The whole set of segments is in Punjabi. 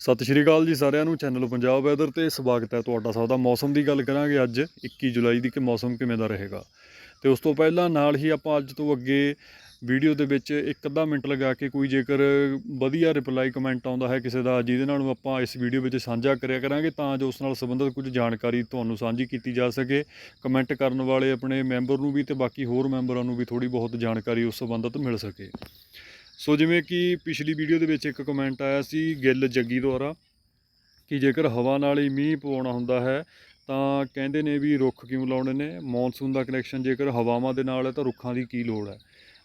ਸਤਿ ਸ਼੍ਰੀ ਅਕਾਲ ਜੀ ਸਾਰਿਆਂ ਨੂੰ, ਚੈਨਲ ਪੰਜਾਬ ਵੈਦਰ ਤੇ ਸਵਾਗਤ ਹੈ ਤੁਹਾਡਾ ਸਭ ਦਾ। ਮੌਸਮ ਦੀ ਗੱਲ ਕਰਾਂਗੇ ਅੱਜ 21 ਜੁਲਾਈ ਦੀ, ਕਿ ਮੌਸਮ ਕਿਵੇਂ ਦਾ ਰਹੇਗਾ। ਤੇ ਉਸ ਤੋਂ ਪਹਿਲਾਂ ਨਾਲ ਹੀ ਆਪਾਂ ਅੱਜ ਤੋਂ ਅੱਗੇ ਵੀਡੀਓ ਦੇ ਵਿੱਚ ਇੱਕ ਅੱਧਾ ਮਿੰਟ ਲਗਾ ਕੇ ਕੋਈ ਜੇਕਰ ਵਧੀਆ ਰਿਪਲਾਈ ਕਮੈਂਟ ਆਉਂਦਾ ਹੈ ਕਿਸੇ ਦਾ, ਜਿਹਦੇ ਨਾਲ ਆਪਾਂ ਇਸ ਵੀਡੀਓ ਵਿੱਚ ਸਾਂਝਾ ਕਰਿਆ ਕਰਾਂਗੇ, ਤਾਂ ਜੋ ਉਸ ਨਾਲ ਸੰਬੰਧਿਤ ਕੁਝ ਜਾਣਕਾਰੀ ਤੁਹਾਨੂੰ ਸਾਂਝੀ ਕੀਤੀ ਜਾ ਸਕੇ। ਕਮੈਂਟ ਕਰਨ ਵਾਲੇ ਆਪਣੇ ਮੈਂਬਰ ਨੂੰ ਵੀ ਤੇ ਬਾਕੀ ਹੋਰ ਮੈਂਬਰਾਂ ਨੂੰ ਵੀ ਥੋੜੀ ਬਹੁਤ ਜਾਣਕਾਰੀ ਉਸ ਸੰਬੰਧਿਤ ਮਿਲ ਸਕੇ। ਸੋ ਜਿਵੇਂ ਕਿ ਪਿਛਲੀ ਵੀਡੀਓ ਦੇ ਵਿੱਚ ਇੱਕ ਕਮੈਂਟ ਆਇਆ ਸੀ ਗਿੱਲ ਜੱਗੀ ਦੁਆਰਾ ਕਿ ਜੇਕਰ ਹਵਾ ਨਾਲ ਹੀ ਮੀਂਹ ਪਵਾਉਣਾ ਹੁੰਦਾ ਹੈ, ਤਾਂ ਕਹਿੰਦੇ ਨੇ ਵੀ ਰੁੱਖ ਕਿਉਂ ਲਾਉਣੇ ਨੇ? ਮੌਨਸੂਨ ਦਾ ਕਨੈਕਸ਼ਨ ਜੇਕਰ ਹਵਾਵਾਂ ਦੇ ਨਾਲ ਹੈ ਤਾਂ ਰੁੱਖਾਂ ਦੀ ਕੀ ਲੋੜ ਹੈ?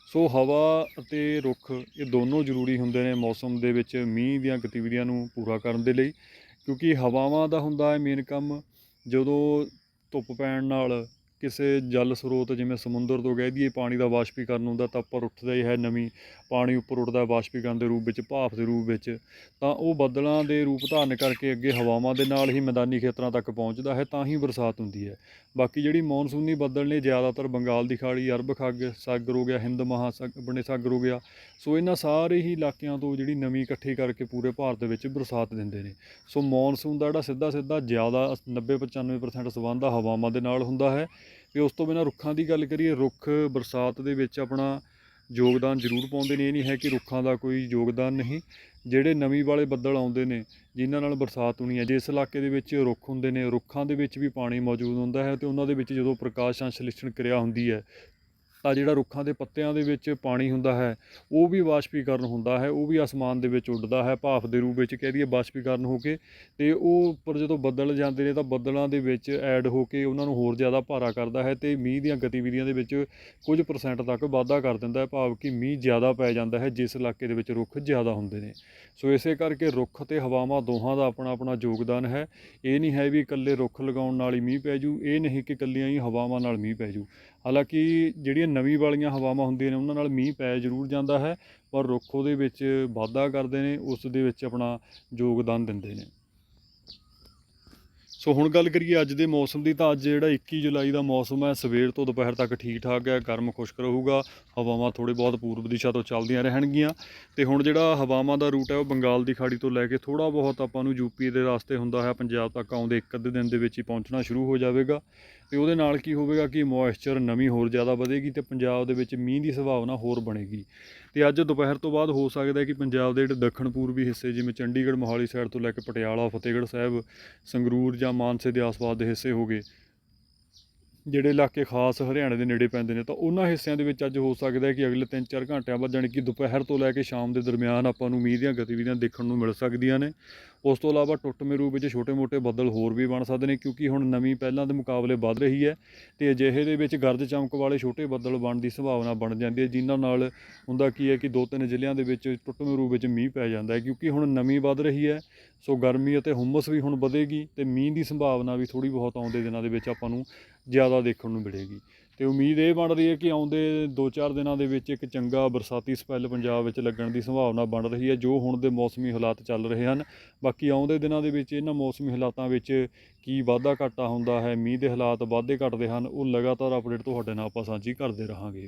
ਸੋ ਹਵਾ ਅਤੇ ਰੁੱਖ ਇਹ ਦੋਨੋਂ ਜ਼ਰੂਰੀ ਹੁੰਦੇ ਨੇ ਮੌਸਮ ਦੇ ਵਿੱਚ ਮੀਂਹ ਦੀਆਂ ਗਤੀਵਿਧੀਆਂ ਨੂੰ ਪੂਰਾ ਕਰਨ ਦੇ ਲਈ, ਕਿਉਂਕਿ ਹਵਾਵਾਂ ਦਾ ਹੁੰਦਾ ਹੈ ਮੇਨ ਕੰਮ ਜਦੋਂ ਧੁੱਪ ਪੈਣ ਨਾਲ ਕਿਸੇ ਜਲ ਸਰੋਤ ਜਿਵੇਂ ਸਮੁੰਦਰ ਤੋਂ ਕਹਿ ਦਈਏ ਪਾਣੀ ਦਾ ਵਾਸ਼ਪੀਕਰਨ ਹੁੰਦਾ ਤਾਂ ਉੱਪਰ ਉੱਠਦਾ ਹੀ ਹੈ ਨਵੀਂ ਪਾਣੀ ਉੱਪਰ ਉੱਠਦਾ ਵਾਸ਼ਪੀਕਰਨ ਦੇ ਰੂਪ ਵਿੱਚ, ਭਾਫ਼ ਦੇ ਰੂਪ ਵਿੱਚ। ਤਾਂ ਉਹ ਬੱਦਲਾਂ ਦੇ ਰੂਪ ਧਾਰਨ ਕਰਕੇ ਅੱਗੇ ਹਵਾਵਾਂ ਦੇ ਨਾਲ ਹੀ ਮੈਦਾਨੀ ਖੇਤਰਾਂ ਤੱਕ ਪਹੁੰਚਦਾ ਹੈ, ਤਾਂ ਹੀ ਬਰਸਾਤ ਹੁੰਦੀ ਹੈ। ਬਾਕੀ ਜਿਹੜੀ ਮੌਨਸੂਨੀ ਬੱਦਲ ਨੇ ਜ਼ਿਆਦਾਤਰ ਬੰਗਾਲ ਦੀ ਖਾੜੀ, ਅਰਬ ਖੱਗ, ਸਾਗਰ ਹੋ ਗਿਆ, ਹਿੰਦ ਮਹਾਸਾਗਰ ਸਾਗਰ ਹੋ ਗਿਆ, ਸੋ ਇਹਨਾਂ ਸਾਰੇ ਹੀ ਇਲਾਕਿਆਂ ਤੋਂ ਜਿਹੜੀ ਨਵੀਂ ਇਕੱਠੀ ਕਰਕੇ ਪੂਰੇ ਭਾਰਤ ਦੇ ਵਿੱਚ ਬਰਸਾਤ ਦਿੰਦੇ ਨੇ। ਸੋ ਮੌਨਸੂਨ ਦਾ ਜਿਹੜਾ ਸਿੱਧਾ ਸਿੱਧਾ ਜ਼ਿਆਦਾ 90 95% ਸੰਬੰਧ ਹਵਾਵਾਂ ਦੇ ਨਾਲ ਹੁੰਦਾ ਹੈ। ਤੇ ਉਸ ਤੋਂ ਬਿਨਾਂ ਰੁੱਖਾਂ ਦੀ ਗੱਲ ਕਰੀਏ, ਰੁੱਖ ਬਰਸਾਤ ਦੇ ਵਿੱਚ ਆਪਣਾ ਯੋਗਦਾਨ ਜ਼ਰੂਰ ਪਾਉਂਦੇ ਨੇ। ਇਹ ਨਹੀਂ ਹੈ ਕਿ ਰੁੱਖਾਂ ਦਾ ਕੋਈ ਯੋਗਦਾਨ ਨਹੀਂ। ਜਿਹੜੇ ਨਮੀ ਵਾਲੇ ਬੱਦਲ ਆਉਂਦੇ ਨੇ, ਜਿਨ੍ਹਾਂ ਨਾਲ ਬਰਸਾਤ ਹੋਣੀ ਹੈ, ਜਿਸ ਇਲਾਕੇ ਦੇ ਵਿੱਚ ਰੁੱਖ ਹੁੰਦੇ ਨੇ, ਰੁੱਖਾਂ ਦੇ ਵਿੱਚ ਵੀ ਪਾਣੀ ਮੌਜੂਦ ਹੁੰਦਾ ਹੈ ਤੇ ਉਹਨਾਂ ਦੇ ਵਿੱਚ ਜਦੋਂ ਪ੍ਰਕਾਸ਼ ਸੰਸ਼ਲੇਸ਼ਣ ਕਿਰਿਆ ਹੁੰਦੀ ਹੈ ਤਾਂ ਜਿਹੜਾ ਰੁੱਖਾਂ ਦੇ ਪੱਤਿਆਂ ਦੇ ਵਿੱਚ ਪਾਣੀ ਹੁੰਦਾ ਹੈ, ਉਹ ਵੀ ਵਾਸ਼ਪੀਕਰਨ ਹੁੰਦਾ ਹੈ, ਉਹ ਵੀ ਅਸਮਾਨ ਦੇ ਵਿੱਚ ਉੱਡਦਾ ਹੈ, ਭਾਫ਼ ਦੇ ਰੂਪ ਵਿੱਚ ਕਹਿ ਦਈਏ ਵਾਸ਼ਪੀਕਰਨ ਹੋ ਕੇ, ਤੇ ਉਹ ਉੱਪਰ ਜਦੋਂ ਬੱਦਲ ਜਾਂਦੇ ਨੇ ਤਾਂ ਬੱਦਲਾਂ ਦੇ ਵਿੱਚ ਐਡ ਹੋ ਕੇ ਉਹਨਾਂ ਨੂੰ ਹੋਰ ਜ਼ਿਆਦਾ ਭਾਰਾ ਕਰਦਾ ਹੈ ਤੇ ਮੀਂਹ ਦੀਆਂ ਗਤੀਵਿਧੀਆਂ ਦੇ ਵਿੱਚ ਕੁਝ ਪਰਸੈਂਟ ਤੱਕ ਵਾਧਾ ਕਰ ਦਿੰਦਾ ਹੈ, ਭਾਵ ਕਿ ਮੀਂਹ ਜ਼ਿਆਦਾ ਪੈ ਜਾਂਦਾ ਹੈ, ਜਿਸ ਇਲਾਕੇ ਦੇ ਵਿੱਚ ਰੁੱਖ ਜ਼ਿਆਦਾ ਹੁੰਦੇ ਨੇ। ਸੋ ਇਸੇ ਕਰਕੇ ਰੁੱਖ ਤੇ ਹਵਾਵਾਂ ਦੋਹਾਂ ਦਾ ਆਪਣਾ ਆਪਣਾ ਯੋਗਦਾਨ ਹੈ। ਇਹ ਨਹੀਂ ਹੈ ਵੀ ਇਕੱਲੇ ਰੁੱਖ ਲਗਾਉਣ ਨਾਲ ਹੀ ਮੀਂਹ ਪੈ ਜੂ, ਇਹ ਨਹੀਂ ਕਿ ਇਕੱਲੀਆਂ ਹੀ ਹਵਾਵਾਂ ਨਾਲ ਮੀਂਹ ਪੈ ਜੂ। ਹਾਲਾਂਕਿ ਜਿਹੜੀਆਂ ਨਵੀਂ ਵਾਲੀਆਂ ਹਵਾਵਾਂ ਹੁੰਦੀਆਂ ਨੇ, ਉਹਨਾਂ ਨਾਲ ਮੀਂਹ ਪੈ ਜ਼ਰੂਰ ਜਾਂਦਾ ਹੈ, ਪਰ ਰੁੱਖ ਉਹਦੇ ਵਿੱਚ ਵਾਧਾ ਕਰਦੇ ਨੇ, ਉਸ ਦੇ ਵਿੱਚ ਆਪਣਾ ਯੋਗਦਾਨ ਦਿੰਦੇ ਨੇ। ਸੋ ਹੁਣ ਗੱਲ ਕਰੀਏ ਅੱਜ ਦੇ ਮੌਸਮ ਦੀ ਤਾਂ ਅੱਜ ਜਿਹੜਾ 21 ਜੁਲਾਈ ਦਾ ਮੌਸਮ ਹੈ, ਸਵੇਰ ਤੋਂ ਦੁਪਹਿਰ ਤੱਕ ਠੀਕ ਠਾਕ ਹੈ, ਗਰਮ ਖੁਸ਼ਕ ਰਹੂਗਾ, ਹਵਾਵਾਂ ਥੋੜੇ ਬਹੁਤ ਪੂਰਬ ਦਿਸ਼ਾ ਤੋਂ ਚੱਲਦੀਆਂ ਰਹਿਣਗੀਆਂ ਤੇ ਹੁਣ ਜਿਹੜਾ ਹਵਾਵਾਂ ਦਾ ਰੂਟ ਹੈ, ਉਹ ਬੰਗਾਲ ਦੀ ਖਾੜੀ ਤੋਂ ਲੈ ਕੇ ਥੋੜਾ ਬਹੁਤ ਆਪਾਂ ਨੂੰ ਯੂਪੀ ਦੇ ਰਸਤੇ ਹੁੰਦਾ ਹੈ, ਪੰਜਾਬ ਤੱਕ ਆਉਂਦੇ ਇੱਕ ਅੱਧੇ ਦਿਨ ਦੇ ਵਿੱਚ ਹੀ ਪਹੁੰਚਣਾ ਸ਼ੁਰੂ ਹੋ ਜਾਵੇਗਾ ਤੇ ਉਹਦੇ ਨਾਲ ਕੀ ਹੋਵੇਗਾ ਕਿ ਮੋਇਸਚਰ ਨਮੀ ਹੋਰ ਜ਼ਿਆਦਾ ਵਧੇਗੀ ਤੇ ਪੰਜਾਬ ਦੇ ਵਿੱਚ ਮੀਂਹ ਦੀ ਸੰਭਾਵਨਾ ਹੋਰ ਬਣੇਗੀ। ਤੇ ਅੱਜ ਦੁਪਹਿਰ ਤੋਂ ਬਾਅਦ ਹੋ ਸਕਦਾ ਹੈ ਕਿ ਪੰਜਾਬ ਦੇ ਜਿਹੜੇ ਦੱਖਣ ਪੂਰਬੀ ਹਿੱਸੇ ਜਿਵੇਂ ਚੰਡੀਗੜ੍ਹ ਮੋਹਾਲੀ ਸਾਈਡ ਤੋਂ ਲੈ ਕੇ ਪਟਿਆਲਾ, ਫਤਿਹਗੜ੍ਹ ਸਾਹਿਬ, ਸੰਗਰੂਰ ਜਾਂ ਮਾਨਸੇ ਦੇ ਆਸ-ਪਾਸ ਦੇ ਹਿੱਸੇ ਹੋ ਗਏ। ਜਿਹੜੇ ਇਲਾਕੇ ਖਾਸ ਹਰਿਆਣੇ ਦੇ ਨੇੜੇ ਪੈਂਦੇ ਨੇ, ਤਾਂ ਉਹਨਾਂ ਹਿੱਸਿਆਂ ਦੇ ਵਿੱਚ ਅੱਜ ਹੋ ਸਕਦਾ ਹੈ ਕਿ ਅਗਲੇ 3-4 ਘੰਟਿਆਂ ਬਾਅਦ ਜਾਣੀ ਕਿ ਦੁਪਹਿਰ ਤੋਂ ਲੈ ਕੇ ਸ਼ਾਮ ਦੇ ਦਰਮਿਆਨ ਆਪਾਂ ਨੂੰ ਮੀਂਹ ਦੀਆਂ ਗਤੀਵਿਧੀਆਂ ਦੇਖਣ ਨੂੰ ਮਿਲ ਸਕਦੀਆਂ ਨੇ। ਉਸ ਤੋਂ ਇਲਾਵਾ ਟੁੱਟਵੇਂ ਰੂਪ ਵਿੱਚ ਛੋਟੇ-ਮੋਟੇ ਬੱਦਲ ਹੋਰ ਵੀ ਬਣ ਸਕਦੇ ਨੇ, ਕਿਉਂਕਿ ਹੁਣ ਨਵੀਂ ਪਹਿਲਾਂ ਦੇ ਮੁਕਾਬਲੇ ਵੱਧ ਰਹੀ ਹੈ ਤੇ ਅਜਿਹੇ ਦੇ ਵਿੱਚ ਗਰਜ ਚਮਕ ਵਾਲੇ ਛੋਟੇ ਬੱਦਲ ਬਣਨ ਦੀ ਸੰਭਾਵਨਾ ਬਣ ਜਾਂਦੀ ਹੈ, ਜਿਨ੍ਹਾਂ ਨਾਲ ਹੁੰਦਾ ਕੀ ਹੈ ਕਿ ਦੋ ਤਿੰਨ ਜ਼ਿਲ੍ਹਿਆਂ ਦੇ ਵਿੱਚ ਟੁੱਟਵੇਂ ਰੂਪ ਵਿੱਚ ਮੀਂਹ ਪੈ ਜਾਂਦਾ ਹੈ, ਕਿਉਂਕਿ ਹੁਣ ਨਮੀ ਵੱਧ ਰਹੀ ਹੈ, ਸੋ ਗਰਮੀ ਅਤੇ ਹੁਮਸ ਵੀ ਹੁਣ ਵਧੇਗੀ ਤੇ ਮੀਂਹ ਦੀ ਸੰਭਾਵਨਾ ਵੀ ਥੋੜੀ ਬਹੁਤ ਆਉਂਦੇ ਦਿਨਾਂ ਦੇ ਵਿੱਚ ਆਪਾਂ ਨੂੰ ਜ਼ਿਆਦਾ ਦੇਖਣ ਨੂੰ ਮਿਲੇਗੀ। ਤੇ ਉਮੀਦ ਇਹ ਬਣ ਰਹੀ ਹੈ ਕਿ ਆਉਂਦੇ 2-4 ਦਿਨਾਂ ਦੇ ਵਿੱਚ ਇੱਕ ਚੰਗਾ ਬਰਸਾਤੀ ਸਪੈਲ ਪੰਜਾਬ ਵਿੱਚ ਲੱਗਣ ਦੀ ਸੰਭਾਵਨਾ ਬਣ ਰਹੀ ਹੈ, ਜੋ ਹੁਣ ਦੇ ਮੌਸਮੀ ਹਾਲਾਤ ਚੱਲ ਰਹੇ ਹਨ। ਬਾਕੀ ਆਉਂਦੇ ਦਿਨਾਂ ਦੇ ਵਿੱਚ ਇਹਨਾਂ ਮੌਸਮੀ ਹਾਲਾਤਾਂ ਵਿੱਚ ਕੀ ਵਾਧਾ ਘਾਟਾ ਹੁੰਦਾ ਹੈ, ਮੀਂਹ ਦੇ ਹਾਲਾਤ ਵਾਧੇ ਘਟਦੇ ਹਨ, ਉਹ ਲਗਾਤਾਰ ਅਪਡੇਟ ਤੁਹਾਡੇ ਨਾਲ ਆਪਾਂ ਸਾਂਝੀ ਕਰਦੇ ਰਹਾਂਗੇ।